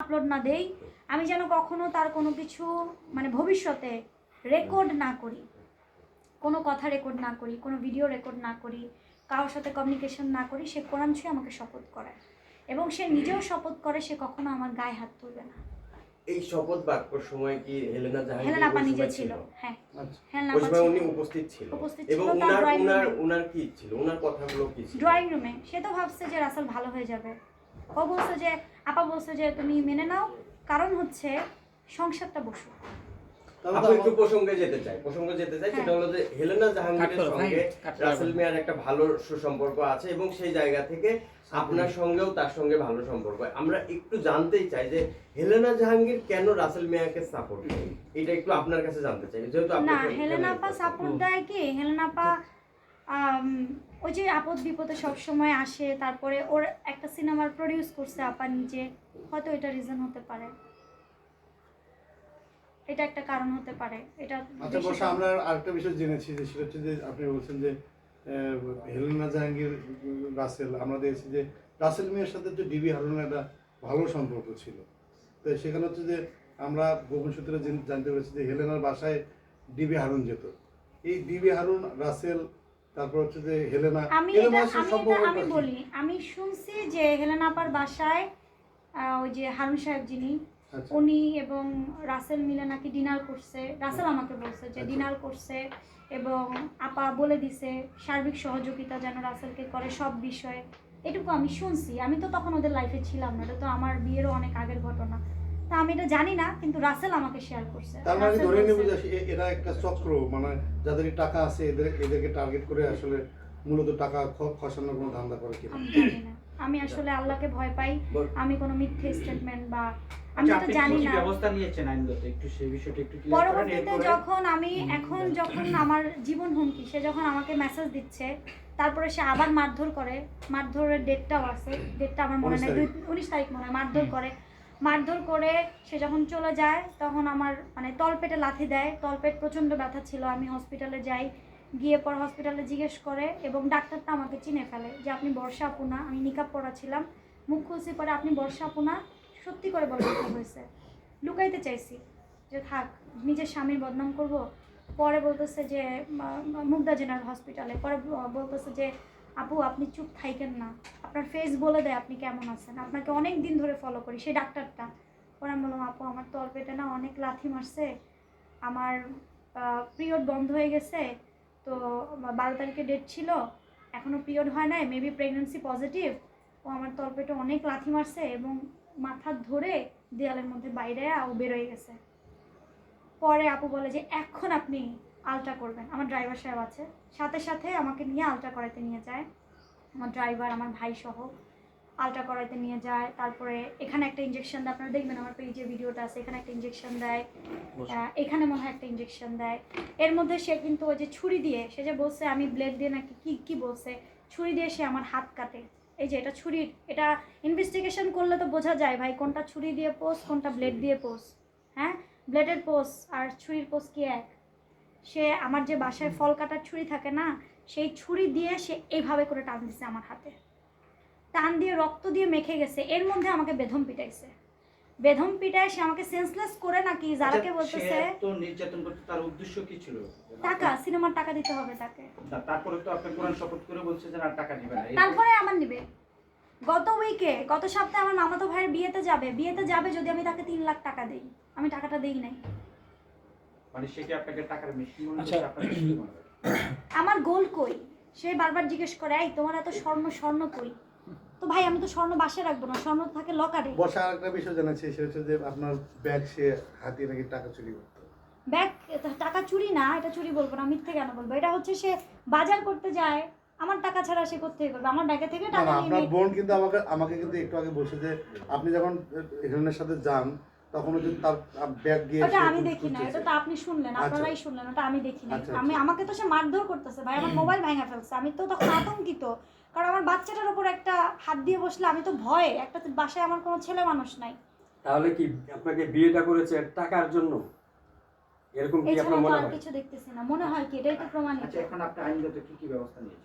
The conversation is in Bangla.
আপলোড না দেই আমি যেন কখনো তার কোনো কিছু মানে ভবিষ্যতে রেকর্ড না করি। কোনো কথা রেকর্ড না করি কোনো ভিডিও রেকর্ড না করি কারোর সাথে কমিউনিকেশন না করি সে কোরআন ছুঁয়ে আমাকে শপথ করায়। এবং সে নিজেও শপথ করে সে কখনো আমার গায়ে হাত তুলবে না। এই শপথ সময় কি হেলেনা জাহাঙ্গীর হেলেন ছিল। হ্যাঁ আচ্ছা। হেলেন উনি উপস্থিত ছিল। এবং উনার উনার উনার কি ছিল? উনার কথাগুলো কি ছিল? ড্রয়িং রুমে সে তো ভাবছে যে রাসেল ভালো হয়ে যাবে। ও বলছে যে আপা বলছে যে তুমি মেনে নাও। কারণ হচ্ছে সংসারটা বসু। একটু প্রসঙ্গে যেতে চাই। প্রসঙ্গে যেতে চাই সেটা হলো যে হেলেনা জাহাঙ্গীরের সঙ্গে রাসেল মিয়ার একটা ভালো সুসম্পর্ক আছে এবং সেই জায়গা থেকে আপনার সঙ্গেও তার সঙ্গে ভালো সম্পর্ক আমরা একটু জানতেই চাই যে হেলেনা জাহাঙ্গীর কেন রাসেল মিয়াকে সাপোর্ট করে এটা একটু আপনার কাছে জানতে চাই যেহেতু আপনি না একটা হেলেনা আপা সাপোর্ট দেয় কি? হেলেনা আপা আম, ওই যে আপদ বিপদে সবসময় আসে তারপরে ওর একটা সিনেমার প্রডিউস করছে আপা নিজে হয়তো এটা রিজন হতে পারে। এটা একটা কারণ হতে পারে এটা আচ্ছা বর্ষা আমরা আরেকটা বিষয় জেনেছি যে সেটা হচ্ছে যে আপনি বলছেন যে হেলেনা জাহাঙ্গীর রাসেল আমরা দেখেছি যে রাসেল মিয়ার সাথে তো ডিবি হারুনের একটা ভালো সম্পর্ক ছিল। তো সেখানে হচ্ছে যে আমরা গোপন সূত্রে জানতে পেরেছি যে হেলেনার বাসায় ডিবি হারুন যেত। এই ডিবি হারুন রাসেল তারপর হচ্ছে যে হেলেনা আমি এটা আমি এটা আমি বলি আমি শুনছি যে হেলেনা আপার বাসায় ওই যে হারুন সাহেব যিনি আচ্ছা। উনি এবং রাসেল মিলে নাকি ডিনার করছে। রাসেল আমাকে বলছে যে আচ্ছা। ডিনার করছে এবং আপা বলে দিছে সার্বিক সহযোগিতা যেন রাসেলকে করে সব বিষয়ে। এটুকু আমি শুনছি। আমি তো তখন ওদের লাইফে ছিলাম না এটা তো আমার বিয়েরও অনেক আগের ঘটনা। তা আমি এটা জানি না কিন্তু রাসেল আমাকে শেয়ার করছে। তার মানে ধরে নেব যে এরা একটা চক্র মানে যাদের টাকা আছে এদের এদেরকে টার্গেট করে আসলে মূলত টাকা খসানোর কোনো ধান্দা করে কিনা আমি আমি আসলে আল্লাহকে ভয় পাই। আমি কোনো মিথ্যে স্টেটমেন্ট বা আমি আচ্ছা তো জানি না। ব্যবস্থা নিয়েছেন আইনগত একটু সেই বিষয়টা একটু ক্লিয়ার করেন পরবর্তীতে যখন আমি এখন যখন আমার জীবন হুমকি সে যখন আমাকে মেসেজ দিচ্ছে তারপরে সে আবার মারধর করে। মারধরের ডেটটাও আছে। ডেটটা আমার মনে নেই। উনিশ তারিখ। মনে হয়। মারধর করে। মারধর করে সে যখন চলে যায়, তখন আমার মানে তলপেটে লাথি দেয়। তলপেট প্রচণ্ড ব্যথা ছিল। আমি হসপিটালে যাই, গিয়ে পর হসপিটালে জিজ্ঞেস করে এবং ডাক্তারটা আমাকে চিনে ফেলে যে, আপনি বর্ষা আপু না? আমি নিকাপ পরা ছিলাম। মুখ খুলছি পরে, আপনি বর্ষা আপু না? সত্যি করে বলে হয়েছে। লুকাইতে চাইছি যে, থাক, নিজের স্বামীর বদনাম করব। পরে বলতেছে যে, মা- মা- মুগদা জেনারেল হসপিটালে পরে বলতেছে যে আপু, আপনি চুপ থাইকেন না। আপনার ফেস বলে দেয় আপনি কেমন আছেন? আপনাকে অনেক দিন ধরে ফলো করি, সেই ডাক্তারটা। আমি বললাম আপু, আমার তলপেটে না অনেক লাথি মারছে। আমার পিরিয়ড বন্ধ হয়ে গেছে। তো বারো তারিখে ডেট ছিল। এখনও পিরিয়ড হয় নাই মেবি প্রেগনেন্সি পজিটিভ ও আমার তলপেটে অনেক লাথি মারছে এবং মাথা ধরে দেয়ালের মধ্যে বাইরে ও বেরোয় গেছে। পরে আপু বলে যে, এখন আপনি আলট্রা করবেন। আমার ড্রাইভার সাহেব আছে। সাথে সাথে আমাকে নিয়ে আলট্রা করাতে নিয়ে যায়। আমার ড্রাইভার আমার ভাই সহ আলট্রা করাতে নিয়ে যায়। তারপরে এখানে একটা ইঞ্জেকশন দেয়। আপনারা দেখবেন আমার পেজে ভিডিওটা আছে। এখানে একটা ইঞ্জেকশন দেয়। এখানে মনে হয় একটা ইঞ্জেকশন দেয়। এর মধ্যে সে কিন্তু ওই যে ছুরি দিয়ে সে যে বলছে আমি ব্লেড দিয়ে নাকি কি কি বলছে? ছুরি দিয়ে সে আমার হাত কাটে। এই যে এটা ছুরির এটা ইনভেস্টিগেশন করলে তো বোঝা যায় ভাই কোনটা ছুরি দিয়ে পোস কোনটা ব্লেড দিয়ে পোস হ্যাঁ? ব্লেডের পোস আর ছুরির পোস কি এক? সে আমার যে বাসায় ফল কাটার ছুরি থাকে না সেই ছুরি দিয়ে সে এইভাবে করে টান দিছে আমার হাতে। টান দিয়ে রক্ত দিয়ে মেখে গেছে এর মধ্যে আমাকে বেধম পিটাইছে। বেধম পিটায় সে আমাকে সেন্সলেস করে নাকি যারাকে আচ্ছা, বলতেছে সে তো নির্যাতন করতে তার উদ্দেশ্য কি ছিল? টাকা সিনেমার টাকা দিতে হবে তাকে। তারপরে তো আপনি কোরআন শপথ করে বলছে যে না টাকা দিবে না। তারপরে আমার নিবে গত উইকে গত সপ্তাহে আমার মামাতো ভাইয়ের বিয়েতে যাবে। বিয়েতে যাবে যদি আমি তাকে তিন লাখ টাকা দিই। আমি টাকাটা দেই নাই। মানে সে কি আপনাকে টাকার মেশিন মনে আচ্ছা। করছে আমার গোল কই? সে বারবার জিজ্ঞেস করে এই তোমার এত স্বর্ণ স্বর্ণ কই? তো ভাই আমি তো স্বর্ণ বাসে রাখব না স্বর্ণ থাকে লকারে বর্ষা আরেকটা বিষয় জানাচ্ছি সেটা হচ্ছে যে আপনার ব্যাগ সে হাতিয়ে নাকি টাকা চুরি করতো? ব্যাগ টাকা চুরি না এটা চুরি বলব না মিথ্যে কেন বলব? এটা হচ্ছে সে বাজার করতে যায় আমার টাকা ছাড়া সে করতে করবে? আমার ব্যাগে থেকে না টাকা নিয়ে আপনার বোন কিন্তু আমাকে আমাকে কিন্তু একটু আগে বলছে যে আপনি যখন হেলেনের সাথে যান তখন হচ্ছে তার ব্যাগ গিয়ে ওটা আমি দেখি না এটা তো আপনি শুনলেন আচ্ছা। আপনারাই শুনলেন ওটা আমি দেখি না আচ্ছা, আমি আচ্ছা। আমাকে তো সে মারধর করতেছে ভাই আমার মোবাইল ভেঙে ফেলছে আমি তো তখন আতঙ্কিত। কারণ আমার বাচ্চাটার উপর একটা হাত দিয়ে বসলে আমি তো ভয়ে একটা বাসায় আমার কোনো ছেলে মানুষ নাই। তাহলে কি আপনাকে বিয়েটা করেছে টাকার জন্য? এরকম কি আপনার মনে আর হয়? কিছু দেখতেছি না মনে হয় কি এটাই তো প্রমাণিত। আচ্ছা এখন আপনি আইনগত কি কি ব্যবস্থা নিয়েছেন?